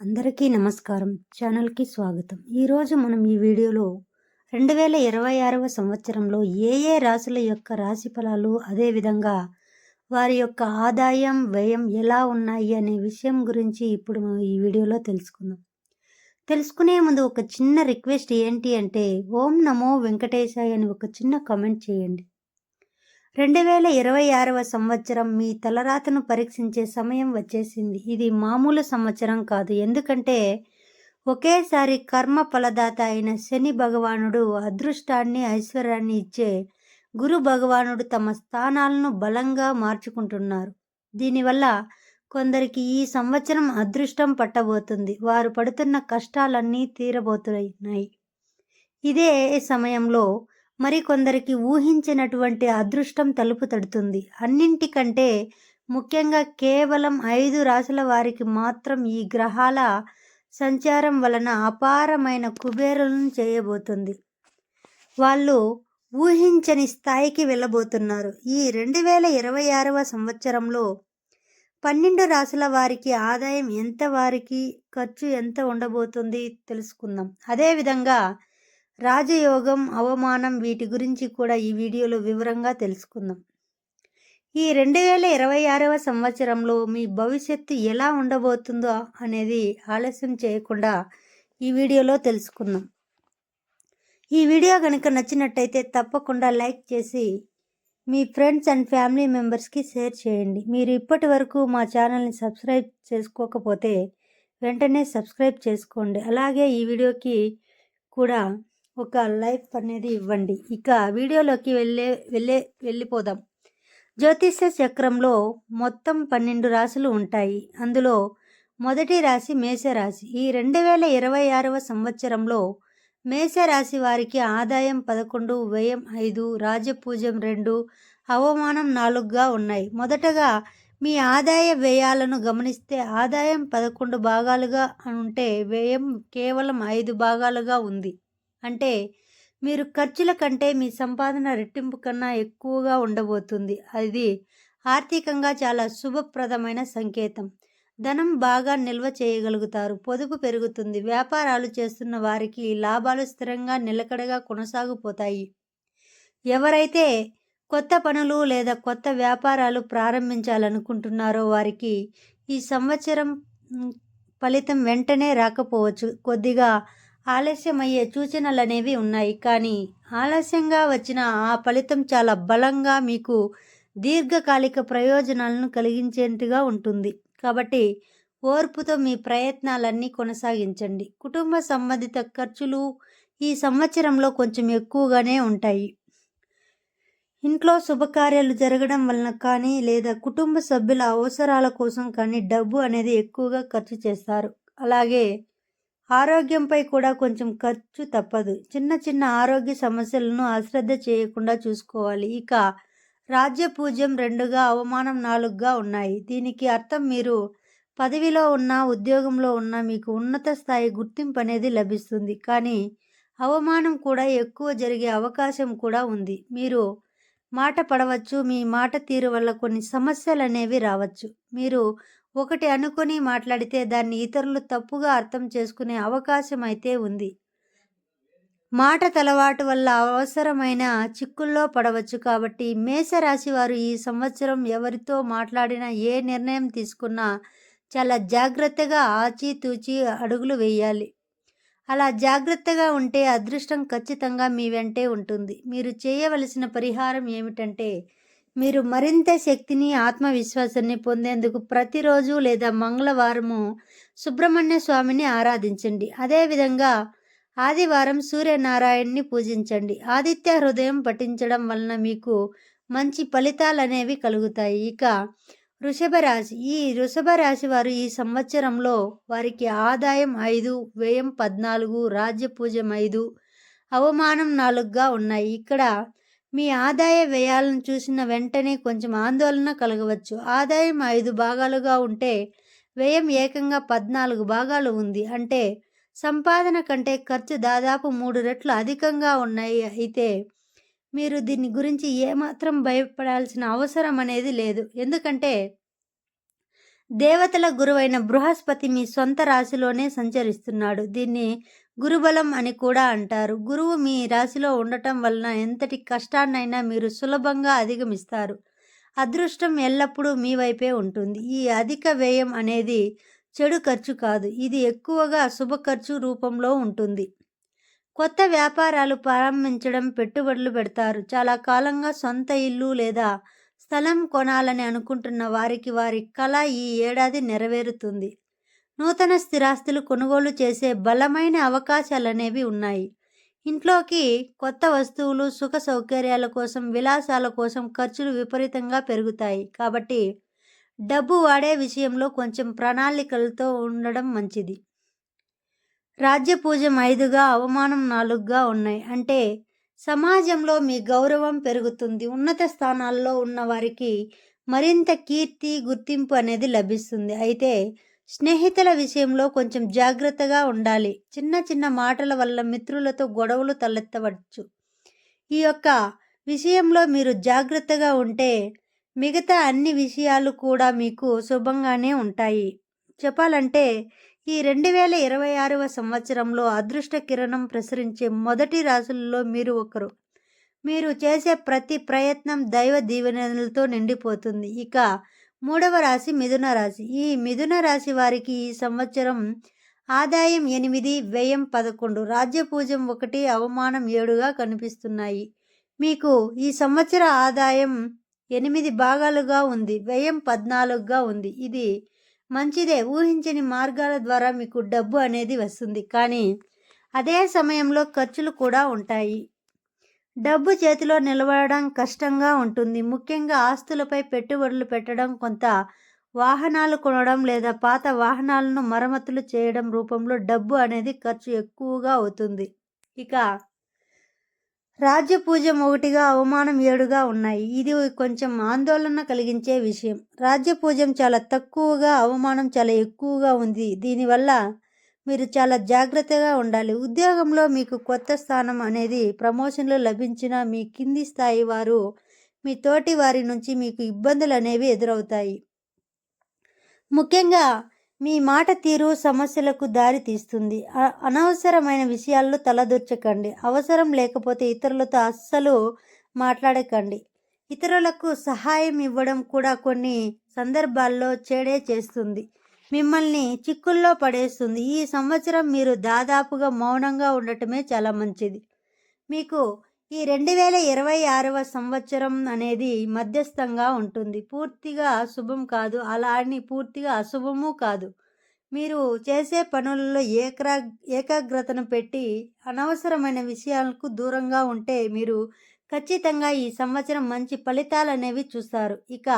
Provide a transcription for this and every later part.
అందరికీ నమస్కారం. ఛానల్కి స్వాగతం. ఈరోజు మనం ఈ వీడియోలో రెండు వేల ఇరవై ఆరవ సంవత్సరంలో ఏ ఏ రాశుల యొక్క రాశి ఫలాలు అదేవిధంగా వారి యొక్క ఆదాయం వ్యయం ఎలా ఉన్నాయి అనే విషయం గురించి ఇప్పుడు మనం ఈ వీడియోలో తెలుసుకుందాం. తెలుసుకునే ముందు ఒక చిన్న రిక్వెస్ట్ ఏంటి అంటే ఓం నమో వెంకటేశాయ అని ఒక చిన్న కామెంట్ చేయండి. రెండు వేల ఇరవై ఆరవ సంవత్సరం మీ తలరాతను పరీక్షించే సమయం వచ్చేసింది. ఇది మామూలు సంవత్సరం కాదు. ఎందుకంటే ఒకేసారి కర్మ ఫలదాత అయిన శని భగవానుడు అదృష్టాన్ని ఐశ్వర్యాన్ని ఇచ్చే గురు భగవానుడు తమ స్థానాలను బలంగా మార్చుకుంటున్నారు. దీనివల్ల కొందరికి ఈ సంవత్సరం అదృష్టం పట్టబోతుంది. వారు పడుతున్న కష్టాలన్నీ తీరబోతున్నాయి. ఇదే సమయంలో మరికొందరికి ఊహించినటువంటి అదృష్టం తలుపు తడుతుంది. అన్నింటికంటే ముఖ్యంగా కేవలం ఐదు రాశుల వారికి మాత్రం ఈ గ్రహాల సంచారం వలన అపారమైన కుబేరులను చేయబోతుంది. వాళ్ళు ఊహించని స్థాయికి వెళ్ళబోతున్నారు. ఈ రెండు వేల ఇరవై ఆరవ సంవత్సరంలో పన్నెండు రాసుల వారికి ఆదాయం ఎంత వారికి ఖర్చు ఎంత ఉండబోతుంది తెలుసుకుందాం. అదేవిధంగా రాజయోగం అవమానం వీటి గురించి కూడా ఈ వీడియోలో వివరంగా తెలుసుకుందాం. ఈ రెండు వేల ఇరవై ఆరవ సంవత్సరంలో మీ భవిష్యత్తు ఎలా ఉండబోతుందో అనేది ఆలస్యం చేయకుండా ఈ వీడియోలో తెలుసుకుందాం. ఈ వీడియో కనుక నచ్చినట్టయితే తప్పకుండా లైక్ చేసి మీ ఫ్రెండ్స్ అండ్ ఫ్యామిలీ మెంబర్స్కి షేర్ చేయండి. మీరు ఇప్పటి వరకు మా ఛానల్ని సబ్స్క్రైబ్ చేసుకోకపోతే వెంటనే సబ్స్క్రైబ్ చేసుకోండి. అలాగే ఈ వీడియోకి కూడా ఒక లైఫ్ అనేది ఇవ్వండి. ఇక వీడియోలోకి వెళ్ళే వెళ్ళే వెళ్ళిపోదాం. జ్యోతిష్య చక్రంలో మొత్తం పన్నెండు రాశులు ఉంటాయి. అందులో మొదటి రాశి మేషరాశి. ఈ రెండు వేల ఇరవై ఆరవ సంవత్సరంలో మేషరాశి వారికి ఆదాయం పదకొండు వ్యయం ఐదు రాజపూజం రెండు అవమానం నాలుగుగా ఉన్నాయి. మొదటగా మీ ఆదాయ వ్యయాలను గమనిస్తే ఆదాయం పదకొండు భాగాలుగా ఉంటే వ్యయం కేవలం ఐదు భాగాలుగా ఉంది. అంటే మీరు ఖర్చుల కంటే మీ సంపాదన రెట్టింపు కన్నా ఎక్కువగా ఉండబోతుంది. అది ఆర్థికంగా చాలా శుభప్రదమైన సంకేతం. ధనం బాగా నిల్వ చేయగలుగుతారు. పొదుపు పెరుగుతుంది. వ్యాపారాలు చేస్తున్న వారికి లాభాలు స్థిరంగా నిలకడగా కొనసాగిపోతాయి. ఎవరైతే కొత్త పనులు లేదా కొత్త వ్యాపారాలు ప్రారంభించాలనుకుంటున్నారో వారికి ఈ సంవత్సరం ఫలితం వెంటనే రాకపోవచ్చు. కొద్దిగా ఆలస్యమయ్యే సూచనలు అనేవి ఉన్నాయి కానీ ఆలస్యంగా వచ్చిన ఆ ఫలితం చాలా బలంగా మీకు దీర్ఘకాలిక ప్రయోజనాలను కలిగించేట్టుగా ఉంటుంది. కాబట్టి ఓర్పుతో మీ ప్రయత్నాలన్నీ కొనసాగించండి. కుటుంబ సంబంధిత ఖర్చులు ఈ సంవత్సరంలో కొంచెం ఎక్కువగానే ఉంటాయి. ఇంట్లో శుభకార్యాలు జరగడం వలన కానీ లేదా కుటుంబ సభ్యుల అవసరాల కోసం కానీ డబ్బు అనేది ఎక్కువగా ఖర్చు చేస్తారు. అలాగే ఆరోగ్యంపై కూడా కొంచెం ఖర్చు తప్పదు. చిన్న చిన్న ఆరోగ్య సమస్యలను అశ్రద్ధ చేయకుండా చూసుకోవాలి. ఇక రాజ్య పూజ్యం రెండుగా అవమానం నాలుగుగా ఉన్నాయి. దీనికి అర్థం మీరు పదవిలో ఉన్న ఉద్యోగంలో ఉన్న మీకు ఉన్నత స్థాయి గుర్తింపు అనేది లభిస్తుంది. కానీ అవమానం కూడా ఎక్కువ జరిగే అవకాశం కూడా ఉంది. మీరు మాట పడవచ్చు మీ మాట తీరు వల్ల కొన్ని సమస్యలు అనేవి రావచ్చు. మీరు ఒకటి అనుకుని మాట్లాడితే దాన్ని ఇతరులు తప్పుగా అర్థం చేసుకునే అవకాశం అయితే ఉంది. మాట తలవాటు వల్ల అవసరమైన చిక్కుల్లో పడవచ్చు కాబట్టి మేషరాశి వారు ఈ సంవత్సరం ఎవరితో మాట్లాడినా ఏ నిర్ణయం తీసుకున్నా చాలా జాగ్రత్తగా ఆచితూచి అడుగులు వేయాలి. అలా జాగ్రత్తగా ఉంటే అదృష్టం ఖచ్చితంగా మీ వెంటే ఉంటుంది. మీరు చేయవలసిన పరిహారం ఏమిటంటే మీరు మరింత శక్తిని ఆత్మవిశ్వాసాన్ని పొందేందుకు ప్రతిరోజు లేదా మంగళవారము సుబ్రహ్మణ్య స్వామిని ఆరాధించండి. అదేవిధంగా ఆదివారం సూర్యనారాయణ్ని పూజించండి. ఆదిత్య హృదయం పఠించడం వలన మీకు మంచి ఫలితాలు అనేవి కలుగుతాయి. ఇక వృషభ రాశి ఈ వృషభ రాశి వారు ఈ సంవత్సరంలో వారికి ఆదాయం ఐదు వ్యయం పద్నాలుగు రాజ్య పూజం ఐదు అవమానం నాలుగుగా ఉన్నాయి. ఇక్కడ మీ ఆదాయ వ్యయాలను చూసిన వెంటనే కొంచెం ఆందోళన కలగవచ్చు. ఆదాయం ఐదు భాగాలుగా ఉంటే వ్యయం ఏకంగా పద్నాలుగు భాగాలు ఉంది. అంటే సంపాదన కంటే ఖర్చు దాదాపు మూడు రెట్లు అధికంగా ఉన్నాయి. అయితే మీరు దీని గురించి ఏమాత్రం భయపడాల్సిన అవసరం అనేది లేదు. ఎందుకంటే దేవతల గురువైన బృహస్పతి మీ సొంత రాశిలోనే సంచరిస్తున్నాడు. దీన్ని గురుబలం అని కూడా అంటారు. గురువు మీ రాశిలో ఉండటం వలన ఎంతటి కష్టాన్నైనా మీరు సులభంగా అధిగమిస్తారు. అదృష్టం ఎల్లప్పుడూ మీ వైపే ఉంటుంది. ఈ అధిక వ్యయం అనేది చెడు ఖర్చు కాదు. ఇది ఎక్కువగా శుభ ఖర్చు రూపంలో ఉంటుంది. కొత్త వ్యాపారాలు ప్రారంభించడం పెట్టుబడులు పెడతారు. చాలా కాలంగా సొంత ఇల్లు లేదా స్థలం కొనాలని అనుకుంటున్న వారికి వారి కళ ఈ ఏడాది నెరవేరుతుంది. నూతన స్థిరాస్తులు కొనుగోలు చేసే బలమైన అవకాశాలు అనేవి ఉన్నాయి. ఇంట్లోకి కొత్త వస్తువులు సుఖ సౌకర్యాల కోసం విలాసాల కోసం ఖర్చులు విపరీతంగా పెరుగుతాయి. కాబట్టి డబ్బు వాడే విషయంలో కొంచెం ప్రణాళికలతో ఉండడం మంచిది. రాజ్యపూజం ఐదుగా అవమానం నాలుగుగా ఉన్నాయి. అంటే సమాజంలో మీ గౌరవం పెరుగుతుంది. ఉన్నత స్థానాల్లో ఉన్న వారికి మరింత కీర్తి గుర్తింపు అనేది లభిస్తుంది. అయితే స్నేహితుల విషయంలో కొంచెం జాగ్రత్తగా ఉండాలి. చిన్న చిన్న మాటల వల్ల మిత్రులతో గొడవలు తలెత్తవచ్చు. ఈ యొక్క విషయంలో మీరు జాగ్రత్తగా ఉంటే మిగతా అన్ని విషయాలు కూడా మీకు శుభంగానే ఉంటాయి. చెప్పాలంటే ఈ రెండు వేల ఇరవై ఆరవ సంవత్సరంలో అదృష్ట కిరణం ప్రసరించే మొదటి రాసులలో మీరు ఒకరు. మీరు చేసే ప్రతి ప్రయత్నం దైవ దీవెనలతో నిండిపోతుంది. ఇక మూడవ రాశి మిథున రాశి. ఈ మిథున రాశి వారికి ఈ సంవత్సరం ఆదాయం ఎనిమిది వ్యయం పదకొండు రాజ్యపూజం ఒకటి అవమానం ఏడుగా కనిపిస్తున్నాయి. మీకు ఈ సంవత్సర ఆదాయం ఎనిమిది భాగాలుగా ఉంది. వ్యయం పద్నాలుగుగా ఉంది. ఇది మంచిదే. ఊహించని మార్గాల ద్వారా మీకు డబ్బు అనేది వస్తుంది. కానీ అదే సమయంలో ఖర్చులు కూడా ఉంటాయి. డబ్బు చేతిలో నిలబడడం కష్టంగా ఉంటుంది. ముఖ్యంగా ఆస్తులపై పెట్టుబడులు పెట్టడం కొంత వాహనాలు కొనడం లేదా పాత వాహనాలను మరమ్మతులు చేయడం రూపంలో డబ్బు అనేది ఖర్చు ఎక్కువగా అవుతుంది. ఇక రాజ్యపూజం ఒకటిగా అవమానం ఏడుగా ఉన్నాయి. ఇది కొంచెం ఆందోళన కలిగించే విషయం. రాజ్యపూజం చాలా తక్కువగా అవమానం చాలా ఎక్కువగా ఉంది. దీనివల్ల మీరు చాలా జాగ్రత్తగా ఉండాలి. ఉద్యోగంలో మీకు కొత్త స్థానం అనేది ప్రమోషన్లు లభించిన మీ కింది స్థాయి వారు మీ తోటి వారి నుంచి మీకు ఇబ్బందులు అనేవి ఎదురవుతాయి. ముఖ్యంగా మీ మాట తీరు సమస్యలకు దారి తీస్తుంది. అనవసరమైన విషయాల్లో తలదూర్చకండి. అవసరం లేకపోతే ఇతరులతో అస్సలు మాట్లాడకండి. ఇతరులకు సహాయం ఇవ్వడం కూడా కొన్ని సందర్భాల్లో చేడే చేస్తుంది. మిమ్మల్ని చిక్కుల్లో పడేస్తుంది. ఈ సంవత్సరం మీరు దాదాపుగా మౌనంగా ఉండటమే చాలా మంచిది. మీకు ఈ రెండు వేల ఇరవై ఆరవ సంవత్సరం అనేది మధ్యస్థంగా ఉంటుంది. పూర్తిగా శుభం కాదు. అలా అని పూర్తిగా అశుభము కాదు. మీరు చేసే పనులలో ఏకరా ఏకాగ్రతను పెట్టి అనవసరమైన విషయాలకు దూరంగా ఉంటే మీరు ఖచ్చితంగా ఈ సంవత్సరం మంచి ఫలితాలు అనేవి చూస్తారు. ఇక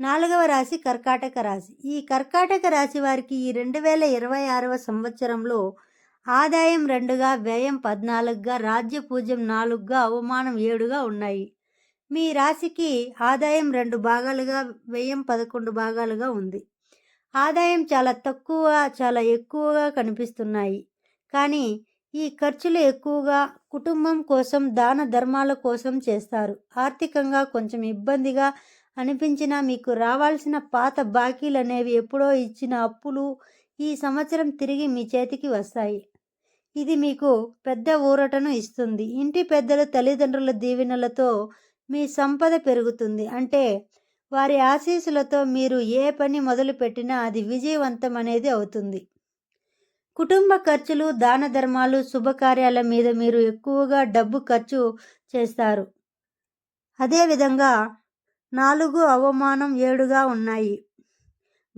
నాలుగవ రాశి కర్కాటక రాశి. ఈ కర్కాటక రాశి వారికి ఈ రెండు వేల ఇరవై ఆరవ సంవత్సరంలో ఆదాయం రెండుగా వ్యయం పద్నాలుగుగా రాజ్యపూజ్యం నాలుగుగా అవమానం ఏడుగా ఉన్నాయి. మీ రాశికి ఆదాయం రెండు భాగాలుగా వ్యయం పదకొండు భాగాలుగా ఉంది. ఆదాయం చాలా తక్కువ చాలా ఎక్కువగా కనిపిస్తున్నాయి. కానీ ఈ ఖర్చులు ఎక్కువగా కుటుంబం కోసం దాన ధర్మాల కోసం చేస్తారు. ఆర్థికంగా కొంచెం ఇబ్బందిగా అనిపించినా మీకు రావాల్సిన పాత బాకీలు అనేవి ఎప్పుడో ఇచ్చిన అప్పులు ఈ సంవత్సరం తిరిగి మీ చేతికి వస్తాయి. ఇది మీకు పెద్ద ఊరటను ఇస్తుంది. ఇంటి పెద్దల తల్లిదండ్రుల దీవెనలతో మీ సంపద పెరుగుతుంది. అంటే వారి ఆశీస్సులతో మీరు ఏ పని మొదలుపెట్టినా అది విజయవంతం అనేది అవుతుంది. కుటుంబ ఖర్చులు దాన ధర్మాలు శుభకార్యాల మీద మీరు ఎక్కువగా డబ్బు ఖర్చు చేస్తారు. అదేవిధంగా నాలుగు అవమానం ఏడుగా ఉన్నాయి.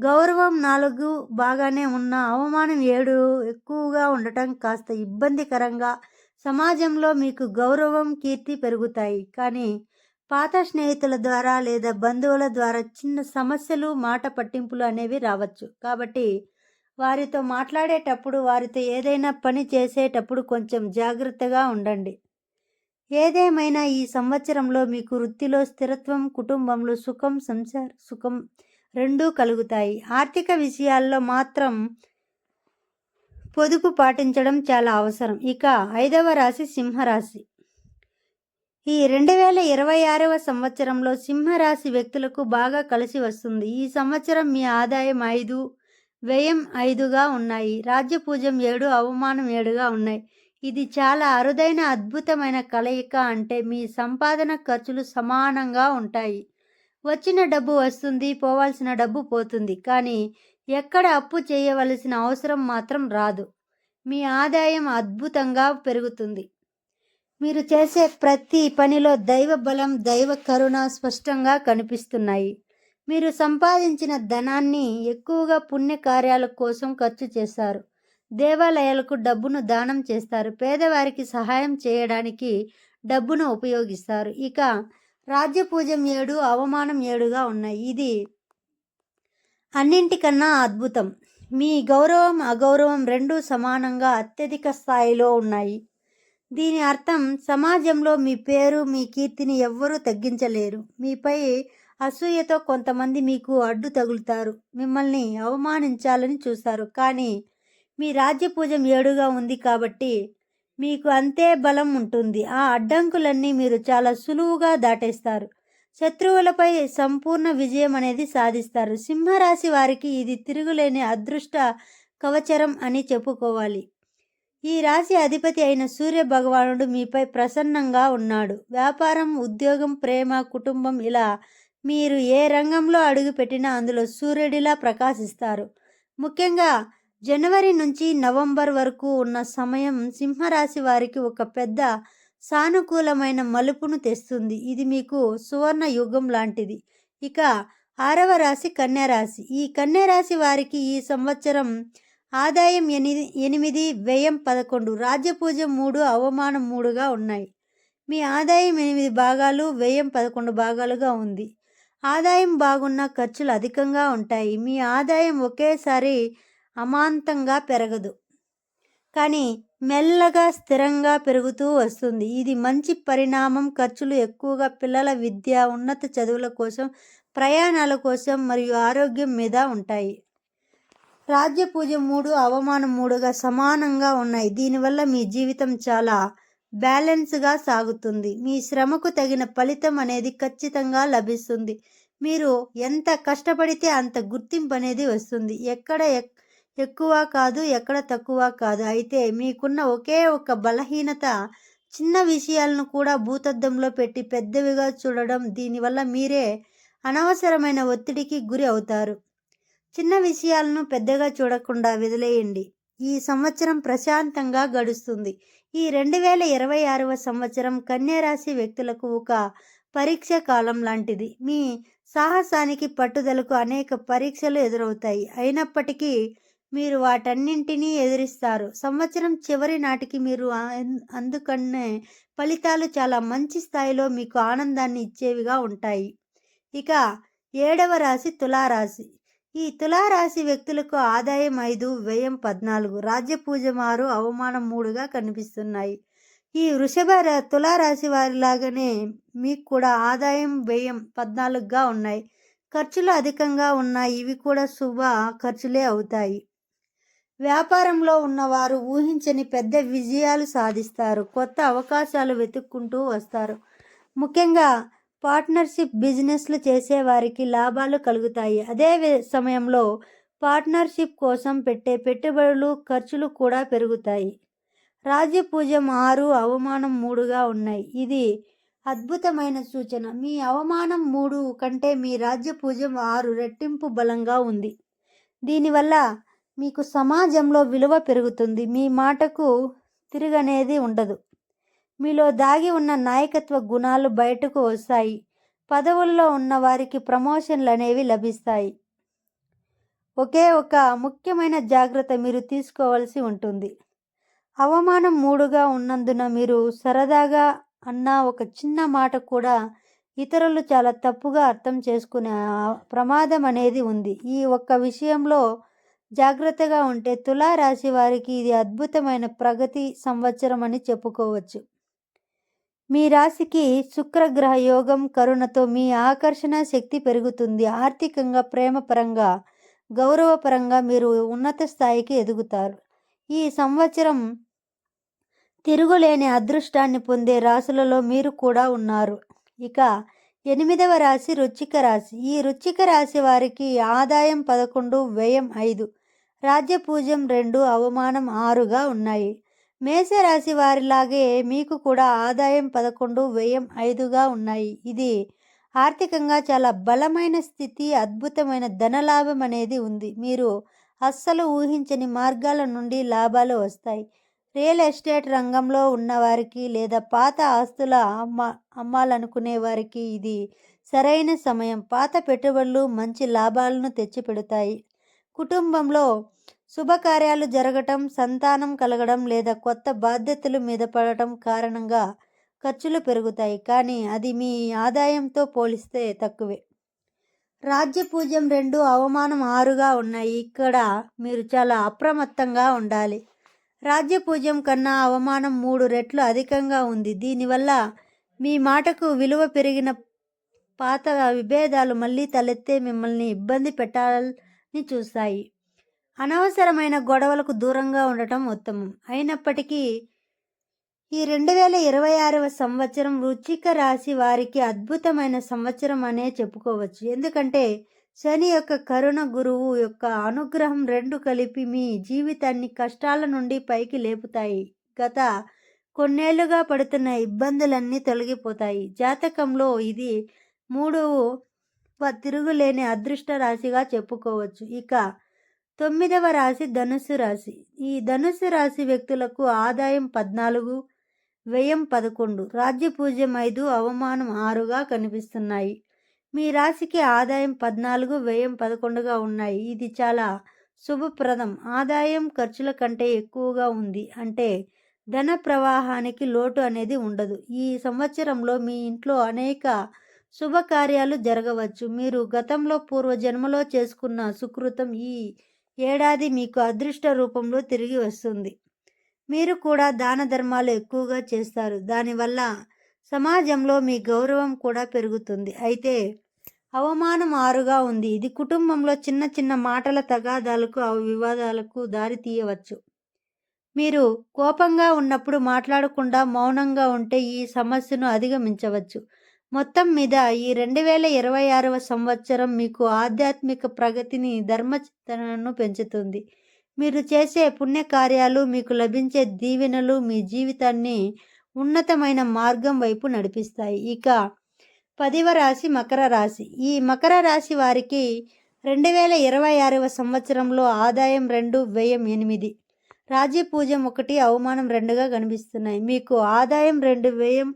గౌరవం నాలుగు బాగానే ఉన్న అవమానం ఏడు ఎక్కువగా ఉండటం కాస్త ఇబ్బందికరంగా సమాజంలో మీకు గౌరవం కీర్తి పెరుగుతాయి. కానీ పాత స్నేహితుల ద్వారా లేదా బంధువుల ద్వారా చిన్న సమస్యలు మాట పట్టింపులు అనేవి రావచ్చు. కాబట్టి వారితో మాట్లాడేటప్పుడు వారితో ఏదైనా పని చేసేటప్పుడు కొంచెం జాగ్రత్తగా ఉండండి. ఏదేమైనా ఈ సంవత్సరంలో మీకు వృత్తిలో స్థిరత్వం కుటుంబంలో సుఖం సంసార సుఖం రెండూ కలుగుతాయి. ఆర్థిక విషయాల్లో మాత్రం పొదుపు పాటించడం చాలా అవసరం. ఇక ఐదవ రాశి సింహరాశి. ఈ రెండు వేల ఇరవై ఆరవ సంవత్సరంలో సింహరాశి వ్యక్తులకు బాగా కలిసి వస్తుంది. ఈ సంవత్సరం మీ ఆదాయం ఐదు వ్యయం ఐదుగా ఉన్నాయి. రాజ్యపూజ్యం ఏడు అవమానం ఏడుగా ఉన్నాయి. ఇది చాలా అరుదైన అద్భుతమైన కలయిక అంటే మీ సంపాదన ఖర్చులు సమానంగా ఉంటాయి. వచ్చిన డబ్బు వస్తుంది పోవాల్సిన డబ్బు పోతుంది కానీ ఎక్కడ అప్పు చేయవలసిన అవసరం మాత్రం రాదు. మీ ఆదాయం అద్భుతంగా పెరుగుతుంది. మీరు చేసే ప్రతి పనిలో దైవ బలం దైవ కరుణ స్పష్టంగా కనిపిస్తున్నాయి. మీరు సంపాదించిన ధనాన్ని ఎక్కువగా పుణ్య కార్యాల కోసం ఖర్చు చేస్తారు. దేవాలయాలకు డబ్బును దానం చేస్తారు. పేదవారికి సహాయం చేయడానికి డబ్బును ఉపయోగిస్తారు. ఇక రాజ్యపూజం ఏడు అవమానం ఏడుగా ఉన్నాయి. ఇది అన్నింటికన్నా అద్భుతం. మీ గౌరవం అగౌరవం రెండూ సమానంగా అత్యధిక స్థాయిలో ఉన్నాయి. దీని అర్థం సమాజంలో మీ పేరు మీ కీర్తిని ఎవ్వరూ తగ్గించలేరు. మీపై అసూయతో కొంతమంది మీకు అడ్డు తగులుతారు. మిమ్మల్ని అవమానించాలని చూస్తారు. కానీ మీ రాజ్యపూజం ఏడుగా ఉంది కాబట్టి మీకు అంతే బలం ఉంటుంది. ఆ అడ్డంకులన్నీ మీరు చాలా సులువుగా దాటేస్తారు. శత్రువులపై సంపూర్ణ విజయం అనేది సాధిస్తారు. సింహరాశి వారికి ఇది తిరుగులేని అదృష్ట కవచరం అని చెప్పుకోవాలి. ఈ రాశి అధిపతి అయిన సూర్య భగవానుడు మీపై ప్రసన్నంగా ఉన్నాడు. వ్యాపారం ఉద్యోగం ప్రేమ కుటుంబం ఇలా మీరు ఏ రంగంలో అడుగుపెట్టినా అందులో సూర్యుడిలా ప్రకాశిస్తారు. ముఖ్యంగా జనవరి నుంచి నవంబర్ వరకు ఉన్న సమయం సింహరాశి వారికి ఒక పెద్ద సానుకూలమైన మలుపును తెస్తుంది. ఇది మీకు సువర్ణ యుగం లాంటిది. ఇక ఆరవ రాశి కన్యారాశి ఈ కన్యారాశి వారికి ఈ సంవత్సరం ఆదాయం ఎనిమిది ఎనిమిది వ్యయం పదకొండు రాజ్యపూజ మూడు అవమానం మూడుగా ఉన్నాయి. మీ ఆదాయం ఎనిమిది భాగాలు వ్యయం పదకొండు భాగాలుగా ఉంది. ఆదాయం బాగున్న ఖర్చులు అధికంగా ఉంటాయి. మీ ఆదాయం ఒకేసారి అమాంతంగా పెరగదు. కానీ మెల్లగా స్థిరంగా పెరుగుతూ వస్తుంది. ఇది మంచి పరిణామం. ఖర్చులు ఎక్కువగా పిల్లల విద్య ఉన్నత చదువుల కోసం ప్రయాణాల కోసం మరియు ఆరోగ్యం మీద ఉంటాయి. రాజ్య పూజ మూడు అవమానం మూడుగా సమానంగా ఉన్నాయి. దీనివల్ల మీ జీవితం చాలా బ్యాలెన్స్గా సాగుతుంది. మీ శ్రమకు తగిన ఫలితం అనేది ఖచ్చితంగా లభిస్తుంది. మీరు ఎంత కష్టపడితే అంత గుర్తింపు అనేది వస్తుంది. ఎక్కడ ఎక్కువ కాదు ఎక్కడ తక్కువ కాదు. అయితే మీకున్న ఒకే ఒక బలహీనత చిన్న విషయాలను కూడా భూతద్దంలో పెట్టి పెద్దవిగా చూడడం దీనివల్ల మీరే అనవసరమైన ఒత్తిడికి గురి అవుతారు. చిన్న విషయాలను పెద్దగా చూడకుండా వదిలేయండి. ఈ సంవత్సరం ప్రశాంతంగా గడుస్తుంది. ఈ రెండు వేల ఇరవై ఆరవ సంవత్సరం కన్యారాశి వ్యక్తులకు ఒక పరీక్ష కాలం లాంటిది. మీ సాహసానికి పట్టుదలకు అనేక పరీక్షలు ఎదురవుతాయి. అయినప్పటికీ మీరు వాటన్నింటినీ ఎదిరిస్తారు. సంవత్సరం చివరి నాటికి మీరు అందుకనే ఫలితాలు చాలా మంచి స్థాయిలో మీకు ఆనందాన్ని ఇచ్చేవిగా ఉంటాయి. ఇక ఏడవ రాశి తులారాశి. ఈ తులారాశి వ్యక్తులకు ఆదాయం ఐదు వ్యయం పద్నాలుగు రాజ్యపూజ మారు అవమానం మూడుగా కనిపిస్తున్నాయి. ఈ వృషభ తులారాశి వారిలాగానే మీకు కూడా ఆదాయం వ్యయం పద్నాలుగుగా ఉన్నాయి. ఖర్చులు అధికంగా ఉన్నాయి. ఇవి కూడా శుభ ఖర్చులే అవుతాయి. వ్యాపారంలో ఉన్నవారు ఊహించని పెద్ద విజయాలు సాధిస్తారు. కొత్త అవకాశాలు వెతుక్కుంటూ వస్తారు. ముఖ్యంగా పార్ట్నర్షిప్ బిజినెస్లు చేసేవారికి లాభాలు కలుగుతాయి. అదే సమయంలో పార్ట్నర్షిప్ కోసం పెట్టే పెట్టుబడులు ఖర్చులు కూడా పెరుగుతాయి. రాజ్యపూజం ఆరు అవమానం మూడుగా ఉన్నాయి. ఇది అద్భుతమైన సూచన. మీ అవమానం మూడు కంటే మీ రాజ్యపూజం ఆరు రెట్టింపు బలంగా ఉంది. దీనివల్ల మీకు సమాజంలో విలువ పెరుగుతుంది. మీ మాటకు తిరగనేది ఉండదు. మీలో దాగి ఉన్న నాయకత్వ గుణాలు బయటకు వస్తాయి. పదవుల్లో ఉన్న వారికి ప్రమోషన్లు అనేవి లభిస్తాయి. ఒకే ఒక ముఖ్యమైన జాగ్రత్త మీరు తీసుకోవాల్సి ఉంటుంది. అవమానం మూడుగా ఉన్నందున మీరు సరదాగా అన్న ఒక చిన్న మాట కూడా ఇతరులు చాలా తప్పుగా అర్థం చేసుకునే ప్రమాదం అనేది ఉంది. ఈ ఒక్క విషయంలో జాగ్రత్తగా ఉంటే తులారాశి వారికి ఇది అద్భుతమైన ప్రగతి సంవత్సరం అని చెప్పుకోవచ్చు. మీ రాశికి శుక్రగ్రహ యోగం కరుణతో మీ ఆకర్షణ శక్తి పెరుగుతుంది. ఆర్థికంగా ప్రేమపరంగా గౌరవపరంగా మీరు ఉన్నత స్థాయికి ఎదుగుతారు. ఈ సంవత్సరం తిరుగులేని అదృష్టాన్ని పొందే రాశులలో మీరు కూడా ఉన్నారు. ఇక ఎనిమిదవ రాశి రుచిక రాశి. ఈ రుచిక రాశి వారికి ఆదాయం పదకొండు వ్యయం ఐదు. రాజ్యపూజ్యం రెండు అవమానం ఆరుగా ఉన్నాయి. మేషరాశి వారిలాగే మీకు కూడా ఆదాయం పదకొండు వ్యయం ఐదుగా ఉన్నాయి. ఇది ఆర్థికంగా చాలా బలమైన స్థితి అద్భుతమైన ధనలాభం అనేది ఉంది. మీరు అస్సలు ఊహించని మార్గాల నుండి లాభాలు వస్తాయి. రియల్ ఎస్టేట్ రంగంలో ఉన్నవారికి లేదా పాత ఆస్తుల అమ్మ అమ్మాలనుకునే వారికి ఇది సరైన సమయం. పాత పెట్టుబడులు మంచి లాభాలను తెచ్చిపెడతాయి. కుటుంబంలో శుభకార్యాలు జరగటం సంతానం కలగడం లేదా కొత్త బాధ్యతలు మీద పడటం కారణంగా ఖర్చులు పెరుగుతాయి. కానీ అది మీ ఆదాయంతో పోలిస్తే తక్కువే. రాజ్య పూజ్యం రెండు అవమానం ఆరుగా ఉన్నాయి. ఇక్కడ మీరు చాలా అప్రమత్తంగా ఉండాలి. రాజ్య పూజ్యం కన్నా అవమానం మూడు రెట్లు అధికంగా ఉంది. దీనివల్ల మీ మాటకు విలువ పెరిగిన పాత విభేదాలు మళ్ళీ తలెత్తే మిమ్మల్ని ఇబ్బంది పెట్టాలి ని చూస్తాయి అనవసరమైన గొడవలకు దూరంగా ఉండటం ఉత్తమం. అయినప్పటికీ ఈ రెండు వేల ఇరవై ఆరవ సంవత్సరం వృచ్చిక రాశి వారికి అద్భుతమైన సంవత్సరం అనే చెప్పుకోవచ్చు. ఎందుకంటే శని యొక్క కరుణ గురువు యొక్క అనుగ్రహం రెండు కలిపి మీ జీవితాన్ని కష్టాల నుండి పైకి లేపుతాయి. గత కొన్నేళ్ళుగా పడుతున్న ఇబ్బందులన్నీ తొలగిపోతాయి. జాతకంలో ఇది మూడు తిరుగులేని అదృష్ట రాశిగా చెప్పుకోవచ్చు. ఇక తొమ్మిదవ రాశి ధనుసు రాశి. ఈ ధనుసు రాశి వ్యక్తులకు ఆదాయం పద్నాలుగు వ్యయం పదకొండు రాజ్యపూజ్యం ఐదు అవమానం ఆరుగా కనిపిస్తున్నాయి. మీ రాశికి ఆదాయం పద్నాలుగు వ్యయం పదకొండుగా ఉన్నాయి. ఇది చాలా శుభప్రదం. ఆదాయం ఖర్చుల కంటే ఎక్కువగా ఉంది. అంటే ధన ప్రవాహానికి లోటు అనేది ఉండదు. ఈ సంవత్సరంలో మీ ఇంట్లో అనేక శుభకార్యాలు జరగవచ్చు. మీరు గతంలో పూర్వజన్మలో చేసుకున్న సుకృతం ఈ ఏడాది మీకు అదృష్ట రూపంలో తిరిగి వస్తుంది. మీరు కూడా దాన ధర్మాలు ఎక్కువగా చేస్తారు. దానివల్ల సమాజంలో మీ గౌరవం కూడా పెరుగుతుంది. అయితే అవమానం ఆరుగా ఉంది. ఇది కుటుంబంలో చిన్న చిన్న మాటల తగాదాలకు వివాదాలకు దారి తీయవచ్చు. మీరు కోపంగా ఉన్నప్పుడు మాట్లాడకుండా మౌనంగా ఉంటే ఈ సమస్యను అధిగమించవచ్చు. మొత్తం మీద ఈ రెండు వేల ఇరవై ఆరవ సంవత్సరం మీకు ఆధ్యాత్మిక ప్రగతిని ధర్మచిత్తనను పెంచుతుంది. మీరు చేసే పుణ్యకార్యాలు మీకు లభించే దీవెనలు మీ జీవితాన్ని ఉన్నతమైన మార్గం వైపు నడిపిస్తాయి. ఇక పదివ రాశి మకర రాశి. ఈ మకర రాశి వారికి రెండు వేల ఇరవై ఆరవ సంవత్సరంలో ఆదాయం రెండు వ్యయం ఎనిమిది. రాజ్యపూజం ఒకటి అవమానం రెండుగా కనిపిస్తున్నాయి. మీకు ఆదాయం రెండు వ్యయం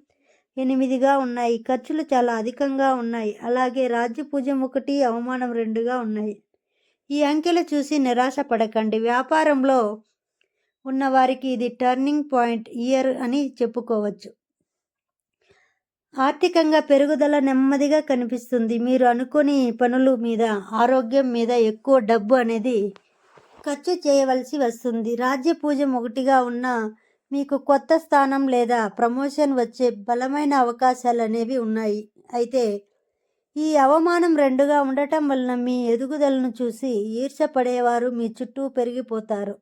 ఎనిమిదిగా ఉన్నాయి. ఖర్చులు చాలా అధికంగా ఉన్నాయి. అలాగే రాజ్య పూజం ఒకటి అవమానం రెండుగా ఉన్నాయి. ఈ అంకెలు చూసి నిరాశ పడకండి. వ్యాపారంలో ఉన్నవారికి ఇది టర్నింగ్ పాయింట్ ఇయర్ అని చెప్పుకోవచ్చు. ఆర్థికంగా పెరుగుదల నెమ్మదిగా కనిపిస్తుంది. మీరు అనుకుని పనుల మీద ఆరోగ్యం మీద ఎక్కువ డబ్బు అనేది ఖర్చు చేయవలసి వస్తుంది. రాజ్య పూజం ఒకటిగా ఉన్న మీకు కొత్త స్థానం లేదా ప్రమోషన్ వచ్చే బలమైన అవకాశాలు అనేవి ఉన్నాయి. అయితే ఈ అవమానం రెండుగా ఉండటం వలన మీ ఎదుగుదలను చూసి ఈర్షపడేవారు మీ చుట్టూ పెరిగిపోతారు.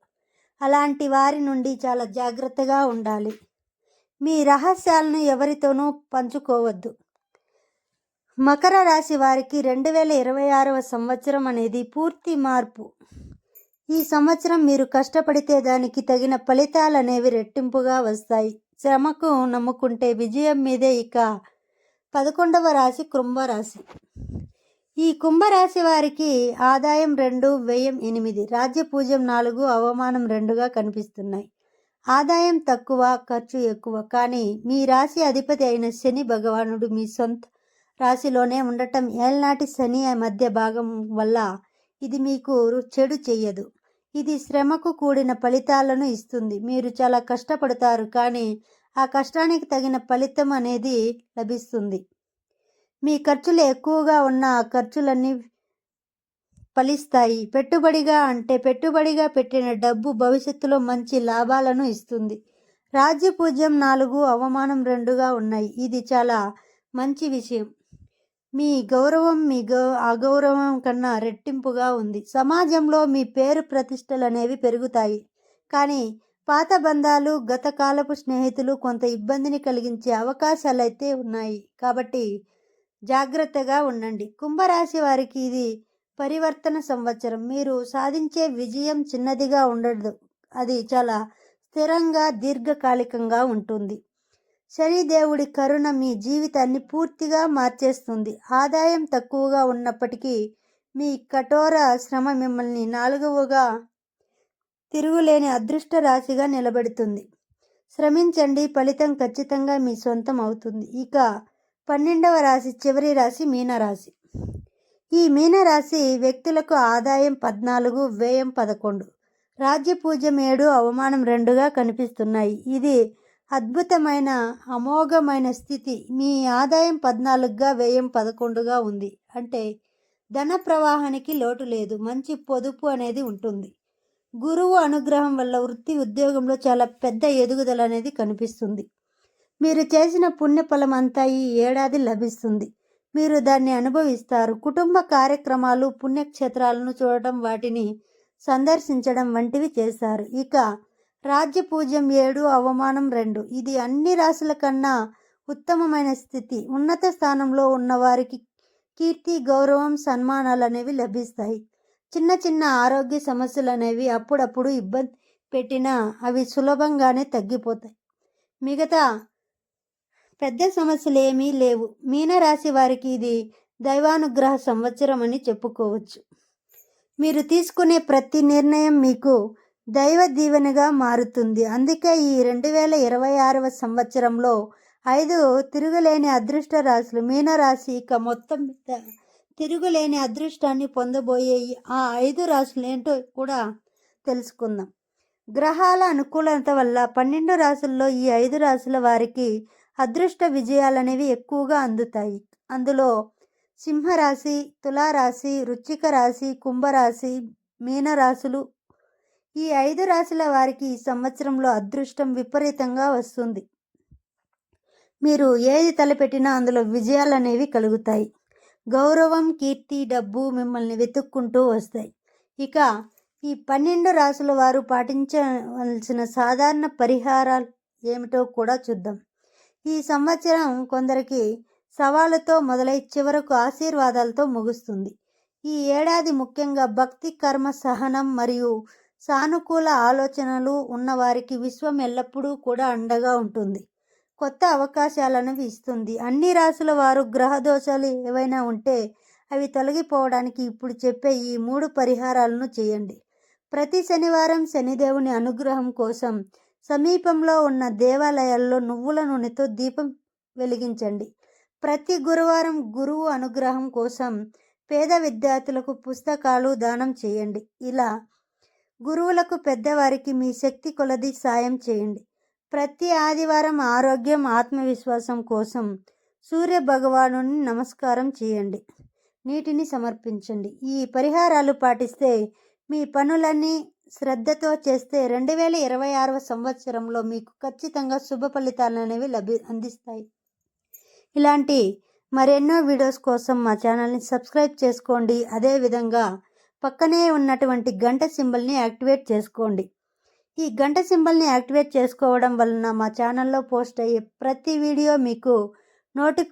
అలాంటి వారి నుండి చాలా జాగ్రత్తగా ఉండాలి. మీ రహస్యాలను ఎవరితోనూ పంచుకోవద్దు. మకర రాశి వారికి రెండు వేల ఇరవై ఆరవ సంవత్సరం అనేది పూర్తి మార్పు. ఈ సంవత్సరం మీరు కష్టపడితే దానికి తగిన ఫలితాలు అనేవి రెట్టింపుగా వస్తాయి. శ్రమకు నమ్ముకుంటే విజయం మీదే ఇక. పదకొండవ రాశి కుంభరాశి. ఈ కుంభరాశి వారికి ఆదాయం రెండు వ్యయం ఎనిమిది రాజ్యపూజ్యం నాలుగు అవమానం రెండుగా కనిపిస్తున్నాయి. ఆదాయం తక్కువ ఖర్చు ఎక్కువ. కానీ మీ రాశి అధిపతి అయిన శని భగవానుడు మీ సొంత రాశిలోనే ఉండటం. ఏళ్నాటి శని మధ్య భాగం వల్ల ఇది మీకు చెడు చెయ్యదు. ఇది శ్రమకు కూడిన ఫలితాలను ఇస్తుంది. మీరు చాలా కష్టపడతారు కానీ ఆ కష్టానికి తగిన ఫలితం అనేది లభిస్తుంది. మీ ఖర్చులు ఎక్కువగా ఉన్న ఆ ఖర్చులన్నీ ఫలిస్తాయి. పెట్టుబడిగా అంటే పెట్టుబడిగా పెట్టిన డబ్బు భవిష్యత్తులో మంచి లాభాలను ఇస్తుంది. రాజ్యపూజ్యం నాలుగు అవమానం రెండుగా ఉన్నాయి. ఇది చాలా మంచి విషయం. మీ గౌరవం మీ గౌ అగౌరవం కన్నా రెట్టింపుగా ఉంది. సమాజంలో మీ పేరు ప్రతిష్టలు అనేవి పెరుగుతాయి. కానీ పాత బంధాలు గత కాలపు స్నేహితులు కొంత ఇబ్బందిని కలిగించే అవకాశాలైతే ఉన్నాయి. కాబట్టి జాగ్రత్తగా ఉండండి. కుంభరాశి వారికి ఇది పరివర్తన సంవత్సరం. మీరు సాధించే విజయం చిన్నదిగా ఉండదు. అది చాలా స్థిరంగా దీర్ఘకాలికంగా ఉంటుంది. శనిదేవుడి కరుణ మీ జీవితాన్ని పూర్తిగా మార్చేస్తుంది. ఆదాయం తక్కువగా ఉన్నప్పటికీ మీ కఠోర శ్రమ మిమ్మల్ని నాలుగవగా తిరుగులేని అదృష్ట రాశిగా నిలబెడుతుంది. శ్రమించండి ఫలితం ఖచ్చితంగా మీ సొంతం అవుతుంది. ఇక పన్నెండవ రాశి చివరి రాశి మీనరాశి. ఈ మీనరాశి వ్యక్తులకు ఆదాయం పద్నాలుగు వ్యయం పదకొండు. రాజ్య పూజ్యం ఏడు అవమానం రెండుగా కనిపిస్తున్నాయి. ఇది అద్భుతమైన అమోఘమైన స్థితి. మీ ఆదాయం పద్నాలుగుగా వ్యయం పదకొండుగా ఉంది. అంటే ధన ప్రవాహానికి లోటు లేదు. మంచి పొదుపు అనేది ఉంటుంది. గురువు అనుగ్రహం వల్ల వృత్తి ఉద్యోగంలో చాలా పెద్ద ఎదుగుదల అనేది కనిపిస్తుంది. మీరు చేసిన పుణ్యఫలం అంతా ఈ ఏడాది లభిస్తుంది. మీరు దాన్ని అనుభవిస్తారు. కుటుంబ కార్యక్రమాలు పుణ్యక్షేత్రాలను చూడటం వాటిని సందర్శించడం వంటివి చేశారు ఇక రాజ్యపూజ్యం ఏడు అవమానం రెండు. ఇది అన్ని రాశుల కన్నా ఉత్తమమైన స్థితి. ఉన్నత స్థానంలో ఉన్నవారికి కీర్తి గౌరవం సన్మానాలు అనేవి లభిస్తాయి. చిన్న చిన్న ఆరోగ్య సమస్యలు అనేవి అప్పుడప్పుడు ఇబ్బంది పెట్టినా అవి సులభంగానే తగ్గిపోతాయి. మిగతా పెద్ద సమస్యలు ఏమీ లేవు. మీనరాశి వారికి ఇది దైవానుగ్రహ సంవత్సరం అని చెప్పుకోవచ్చు. మీరు తీసుకునే ప్రతి నిర్ణయం మీకు దైవ దీవెనగా మారుతుంది. అందుకే ఈ రెండు వేల ఇరవై ఆరవ సంవత్సరంలో ఐదు తిరుగులేని అదృష్ట రాశులు మీనరాశి ఇక మొత్తం మీద తిరుగులేని అదృష్టాన్ని పొందబోయే ఆ ఐదు రాశులు ఏంటో కూడా తెలుసుకుందాం. గ్రహాల అనుకూలత వల్ల పన్నెండు రాశుల్లో ఈ ఐదు రాశుల వారికి అదృష్ట విజయాలనేవి ఎక్కువగా అందుతాయి. అందులో సింహరాశి తులారాశి రుచిక రాశి కుంభరాశి మీనరాశులు ఈ ఐదు రాశుల వారికి ఈ సంవత్సరంలో అదృష్టం విపరీతంగా వస్తుంది. మీరు ఏది తలపెట్టినా అందులో విజయాలు అనేవి కలుగుతాయి. గౌరవం కీర్తి డబ్బు మిమ్మల్ని వెతుక్కుంటూ వస్తాయి. ఇక ఈ పన్నెండు రాసుల వారు పాటించవలసిన సాధారణ పరిహారాలు ఏమిటో కూడా చూద్దాం. ఈ సంవత్సరం కొందరికి సవాలుతో మొదలై చివరకు ఆశీర్వాదాలతో ముగుస్తుంది. ఈ ఏడాది ముఖ్యంగా భక్తి కర్మ సహనం మరియు సానుకూల ఆలోచనలు ఉన్నవారికి విశ్వం ఎల్లప్పుడూ కూడా అండగా ఉంటుంది. కొత్త అవకాశాలను ఇస్తుంది. అన్ని రాసుల వారు గ్రహ దోషాలు ఏవైనా ఉంటే అవి తొలగిపోవడానికి ఇప్పుడు చెప్పే ఈ మూడు పరిహారాలను చేయండి. ప్రతి శనివారం శనిదేవుని అనుగ్రహం కోసం సమీపంలో ఉన్న దేవాలయాల్లో నువ్వుల నూనెతో దీపం వెలిగించండి. ప్రతి గురువారం గురువు అనుగ్రహం కోసం పేద విద్యార్థులకు పుస్తకాలు దానం చేయండి. ఇలా గురువులకు పెద్దవారికి మీ శక్తి కొలది సాయం చేయండి. ప్రతి ఆదివారం ఆరోగ్యం ఆత్మవిశ్వాసం కోసం సూర్య భగవాను నమస్కారం చేయండి. నీటిని సమర్పించండి. ఈ పరిహారాలు పాటిస్తే మీ పనులన్నీ శ్రద్ధతో చేస్తే రెండు వేల ఇరవై ఆరవ సంవత్సరంలో మీకు ఖచ్చితంగా శుభ ఫలితాలు అనేవి లభి అందిస్తాయి. ఇలాంటి మరెన్నో వీడియోస్ కోసం మా ఛానల్ని సబ్స్క్రైబ్ చేసుకోండి. అదేవిధంగా పక్కనే ఉన్నటువంటి గంట సింబల్ని యాక్టివేట్ చేసుకోండి. ఈ గంట సింబల్ని యాక్టివేట్ చేసుకోవడం వలన మా ఛానల్లో పోస్ట్ అయ్యే ప్రతి వీడియో మీకు నోటి